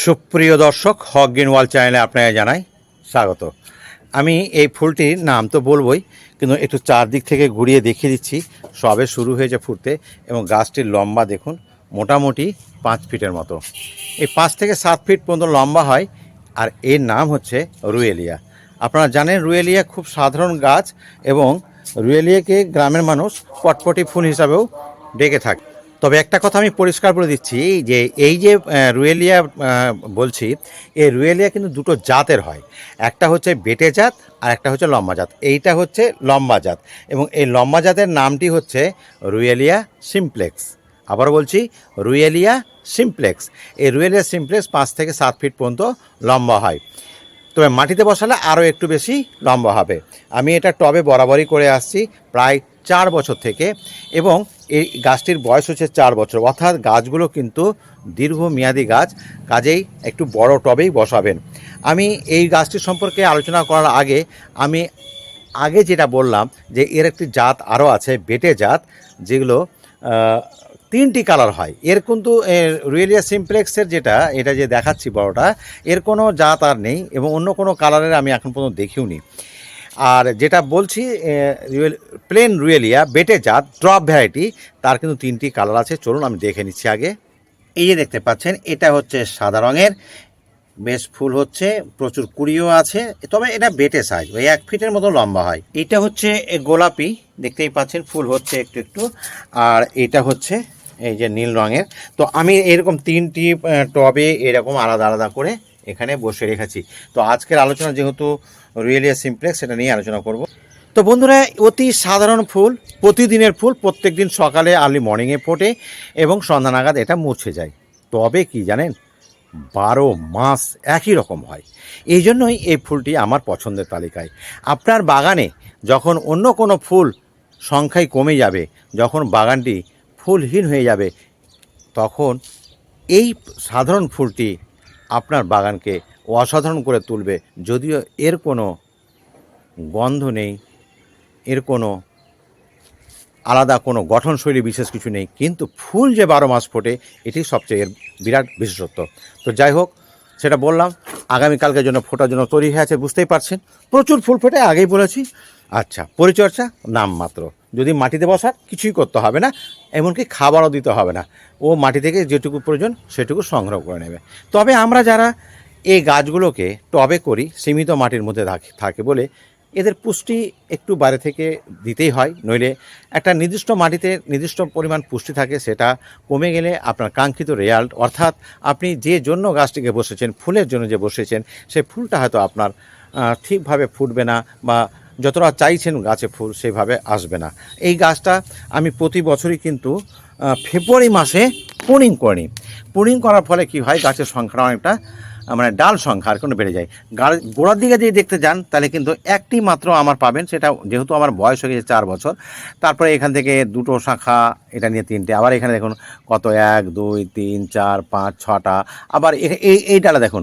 সুপ্রিয় দর্শক, হক গ্রিন ওয়াল চ্যানেলে আপনাকে জানাই স্বাগত। আমি এই ফুলটির নাম তো বলবই, কিন্তু একটু চারদিক থেকে ঘুরিয়ে দেখিয়ে দিচ্ছি। সবে শুরু হয়েছে ফুটতে এবং গাছটির লম্বা দেখুন, মোটামুটি পাঁচ ফিটের মতো। এই পাঁচ থেকে সাত ফিট পর্যন্ত লম্বা হয় আর এর নাম হচ্ছে রুয়েলিয়া। আপনারা জানেন, রুয়েলিয়া খুব সাধারণ গাছ এবং রুয়েলিয়াকে গ্রামের মানুষ পটপটি ফুল হিসাবেও ডেকে থাকে। তবে একটা কথা আমি পরিষ্কার করে দিচ্ছি, যে এই যে রুয়েলিয়া বলছি, এই রুয়েলিয়া কিন্তু দুটো জাতের হয়। একটা হচ্ছে বেটে জাত আর একটা হচ্ছে লম্বা জাত। এইটা হচ্ছে লম্বা জাত এবং এই লম্বা জাতের নামটি হচ্ছে রুয়েলিয়া সিমপ্লেক্স। আবার বলছি, রুয়েলিয়া সিমপ্লেক্স। এই রুয়েলিয়া সিমপ্লেক্স পাঁচ থেকে সাত ফিট পর্যন্ত লম্বা হয়। তবে মাটিতে বসালে আরও একটু বেশি লম্বা হবে। আমি এটা টবে বরাবরই করে আসছি, প্রায় চার বছর থেকে এবং এই গাছটির বয়স হচ্ছে চার বছর। অর্থাৎ গাছগুলো কিন্তু দীর্ঘমেয়াদী গাছ, কাজেই একটু বড় টবেই বসাবেন। আমি এই গাছটির সম্পর্কে আলোচনা করার আগে আমি আগে যেটা বললাম যে এর একটি জাত আরও আছে, বেটে জাত, যেগুলো তিনটি কালার হয়। এর কিন্তু রুয়েলিয়া সিমপ্লেক্সের যেটা, এটা যে দেখাচ্ছি বড়টা, এর কোনো জাত আর নেই এবং অন্য কোনো কালারের আমি এখন পর্যন্ত দেখিও নি আর যেটা বলছি প্লেন রুয়েলিয়া বেটে জাত ড্রপ ভ্যারাইটি তার কিন্তু তিনটি কালার আছে। চলুন আমি দেখে নিচ্ছি আগে। এই যে দেখতে পাচ্ছেন, এটা হচ্ছে সাদা রঙের, বেশ ফুল হচ্ছে, প্রচুর কুড়িও আছে, তবে এটা বেটে সাইজ ওই এক ফিটের মতো লম্বা হয়। এটা হচ্ছে গোলাপি, দেখতেই পাচ্ছেন, ফুল হচ্ছে একটু একটু, আর এটা হচ্ছে এই যে নীল রঙের। তো আমি এরকম তিনটি টবে এরকম আলাদা আলাদা করে এখানে বসে রেখেছি। তো আজকের আলোচনা যেহেতু রুয়েলিয়া সিমপ্লেক্স, সেটা নিয়ে আলোচনা করব। তো বন্ধুরা, অতি সাধারণ ফুল, প্রতিদিনের ফুল প্রত্যেক দিন সকালে, আর্লি মর্নিংয়ে ফোটে এবং সন্ধ্যা নাগাদ এটা মুছে যায়। তবে কি জানেন? বারো মাস একই রকম হয়। এই জন্যই এই ফুলটি আমার পছন্দের তালিকায়। আপনার বাগানে যখন অন্য কোনো ফুল সংখ্যায় কমে যাবে, যখন বাগানটি ফুলহীন হয়ে যাবে, তখন এই সাধারণ ফুলটি আপনার বাগানকে অসাধারণ করে তুলবে। যদিও এর কোনো গন্ধ নেই, এর কোনো আলাদা কোনো গঠনশৈলী বিশেষ কিছু নেই, কিন্তু ফুল যে বারো মাস ফোটে, এটি সবচেয়ে এর বিরাট বিশেষত্ব। তো যাই হোক, সেটা বললাম, আগামীকালকের জন্য ফোটার জন্য তৈরি হয়ে আছে, বুঝতেই পারছেন। প্রচুর ফুল ফোটে, আগেই বলেছি। আচ্ছা পরিচর্যা নাম মাত্র। যদি মাটিতে বসার, কিছুই করতে হবে না, এমনকি খাবারও দিতে হবে না। ও মাটি থেকে যেটুকু প্রয়োজন, সেটুকু সংগ্রহ করে নেবে। তবে আমরা যারা এই গাছগুলোকে টবে করি, সীমিত মাটির মধ্যে থাকে- বলে, এদের পুষ্টি একটু বাইরে থেকে দিতেই হয়। নইলে একটা নির্দিষ্ট মাটিতে নির্দিষ্ট পরিমাণ পুষ্টি থাকে, সেটা কমে গেলে আপনার কাঙ্ক্ষিত রেজাল্ট, অর্থাৎ আপনি যে জন্য গাছটিকে বসেছেন, ফুলের জন্য যে বসেছেন সেই ফুলটা হয়তো আপনার ঠিকভাবে ফুটবে না বা যতটা চাইছেন গাছে ফুল সেভাবে আসবে না। এই গাছটা আমি প্রতি বছরই কিন্তু ফেব্রুয়ারি মাসে পুনিং করে পুনিং করার ফলে কি হয়, গাছের সংখ্যাটা অনেকটা মানে ডাল সংখ্যা আর কোনো বেড়ে যায়। গোড়ার দিকে যদি দেখতে যান, তাহলে কিন্তু একটি মাত্র আমার পাবেন, সেটা যেহেতু আমার বয়স হয়ে গেছে চার বছর। তারপরে এখান থেকে দুটো শাখা, এটা নিয়ে তিনটে, আবার এখানে দেখুন কত, এক, দুই, তিন, চার, পাঁচ, ছটা, আবার এই এই ডালা দেখুন।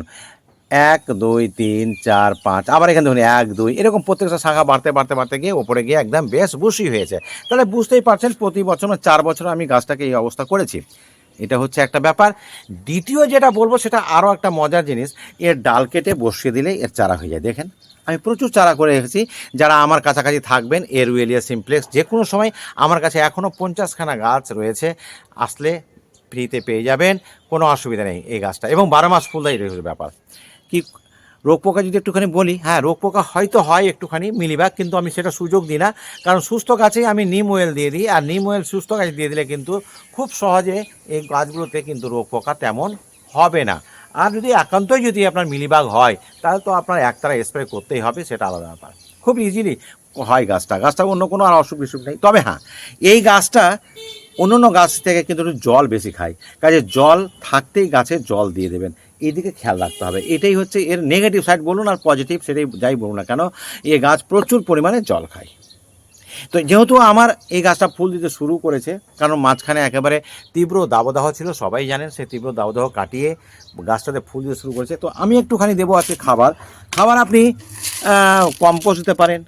এক, দুই, তিন, চার, পাঁচ, আবার এখানে দেখুন এক, দুই, এরকম প্রত্যেকটা শাখা বাড়তে বাড়তে বাড়তে গিয়ে ওপরে গিয়ে একদম বেশ বুশি হয়েছে। তাহলে বুঝতেই পারছেন প্রতি বছর চার বছর আমি গাছটাকে এই অবস্থা করেছি। এটা হচ্ছে একটা ব্যাপার। দ্বিতীয় যেটা বলব, সেটা আরও একটা মজার জিনিস, এর ডাল কেটে বসিয়ে দিলে এর চারা হয়ে যায়। দেখেন, আমি প্রচুর চারা করে রেখেছি। যারা আমার কাছাকাছি থাকবেন এর উয়েলিয়া সিমপ্লেক্স, যে কোনো সময় আমার কাছে এখনও পঞ্চাশখানা গাছ রয়েছে, আসলে ফ্রিতে পেয়ে যাবেন, কোনো অসুবিধা নেই এই গাছটা। এবং বারো মাস ফুল দেয় রয়েছে ব্যাপার। কি রোগ পোকা যদি একটুখানি বলি হ্যাঁ রোগ পোকা হয়তো হয় একটুখানি মিলিবাগ কিন্তু আমি সেটা সুযোগ দিই না। কারণ সুস্থ গাছেই আমি নিম ওয়েল দিয়ে দিই, আর নিম ওয়েল সুস্থ গাছে দিয়ে দিলে কিন্তু খুব সহজে এই গাছগুলোতে কিন্তু রোগ পোকা তেমন হবে না। আর যদি একান্তই যদি আপনার মিলিবাগ হয়, তাহলে তো আপনার একতারা স্প্রে করতেই হবে, সেটা আলাদা ব্যাপার। খুব ইজিলি হয় গাছটা। গাছটা অন্য কোনো আর অসুখ বিসুখ নেই। তবে হ্যাঁ এই গাছটা অন্য অন্য গাছ থেকে কিন্তু একটু জল বেশি খায়। কাজে জল থাকতেই গাছে জল দিয়ে দেবেন। এদিকে খেয়াল রাখতে হবে। এটাই হচ্ছে এর নেগেটিভ সাইড বলুন আর পজিটিভ সেটাই যাই বলুন না কেন, এ গাছ প্রচুর পরিমাণে জল খায়। তো যেহেতু আমার এই গাছটা ফুল দিতে শুরু করেছে, কারণ মাঝখানে একেবারে তীব্র দাবদাহ ছিল, সবাই জানেন সেই তীব্র দাবদাহ কাটিয়ে গাছটাতে ফুল দিতে শুরু করেছে। তো আমি একটুখানি দেবো আজকে খাবার। খাবার আপনি কম্পোস্ট দিতে পারেন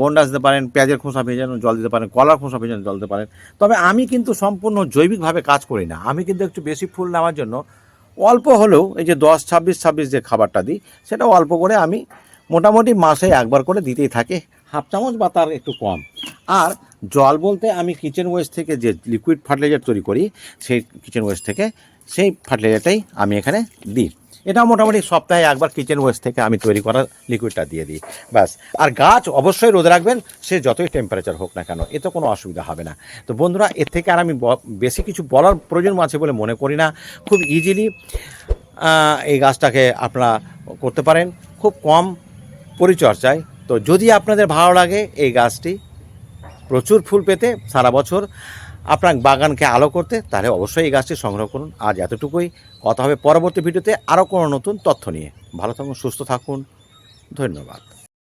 বন্ডাস দিতে পারেন, পেঁয়াজের খোসা ভেজানো জল দিতে পারেন, কলার খোসা ভেজানো জল দিতে পারেন। তবে আমি কিন্তু সম্পূর্ণ জৈবিকভাবে কাজ করি না। আমি কিন্তু একটু বেশি ফুল নেওয়ার জন্য অল্প হলেও এই যে দশ, ছাব্বিশ ছাব্বিশ যে খাবারটা দিই সেটা অল্প করে আমি মোটামুটি মাসে একবার করে দিতেই থাকে। হাফ চামচ বা তার একটু কম। আর জল বলতে আমি কিচেন ওয়েস্ট থেকে যে লিকুইড ফার্টিলাইজার তৈরি করি, সেই কিচেন ওয়েস্ট থেকে, সেই ফার্টিলাইজারটাই আমি এখানে দিই। এটা মোটামুটি সপ্তাহে একবার কিচেন ওয়েস্ট থেকে আমি তৈরি করা লিকুইডটা দিয়ে দিই। ব্যাস। আর গাছ অবশ্যই রোদে রাখবেন, সে যতই টেম্পারেচার হোক না কেন, এতে কোনো অসুবিধা হবে না। তো বন্ধুরা, এর থেকে আর আমি বেশি কিছু বলার প্রয়োজন আছে বলে মনে করি না। খুব ইজিলি এই গাছটাকে আপনারা করতে পারেন। খুব কম পরিচর্যায়। তো যদি আপনাদের ভালো লাগে এই গাছটি, প্রচুর ফুল পেতে সারা বছর। আপনার বাগানকে আলো করতে, তাহলে অবশ্যই এই গাছটি সংগ্রহ করুন। আর এতটুকুই। কথা হবে পরবর্তী ভিডিওতে আরও কোনো নতুন তথ্য নিয়ে। ভালো থাকুন, সুস্থ থাকুন। ধন্যবাদ।